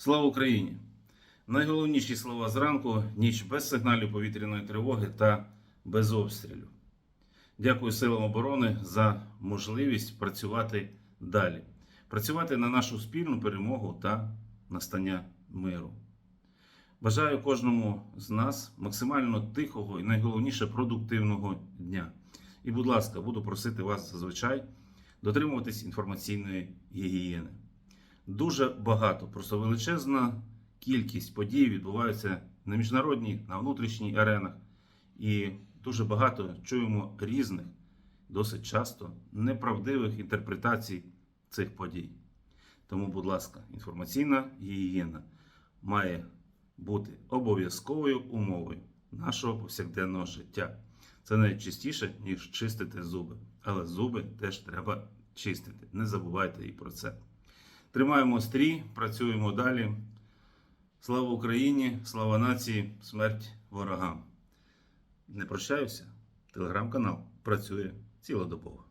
Слава Україні! Найголовніші слова зранку ніч без сигналів повітряної тривоги та без обстрілів. Дякую силам оборони за можливість працювати далі, працювати на нашу спільну перемогу та настання миру. Бажаю кожному з нас максимально тихого і найголовніше продуктивного дня. І, будь ласка, буду просити вас зазвичай дотримуватись інформаційної гігієни. Дуже багато, просто величезна кількість подій відбуваються на міжнародній, на внутрішній аренах. І дуже багато чуємо різних, досить часто неправдивих інтерпретацій цих подій. Тому, будь ласка, інформаційна гігієна має бути обов'язковою умовою нашого повсякденного життя. Це навіть чистіше, ніж чистити зуби. Але зуби теж треба чистити. Не забувайте і про це. Тримаємо стрій, працюємо далі. Слава Україні, слава нації, смерть ворогам. Не прощаюся. Телеграм-канал працює цілодобово.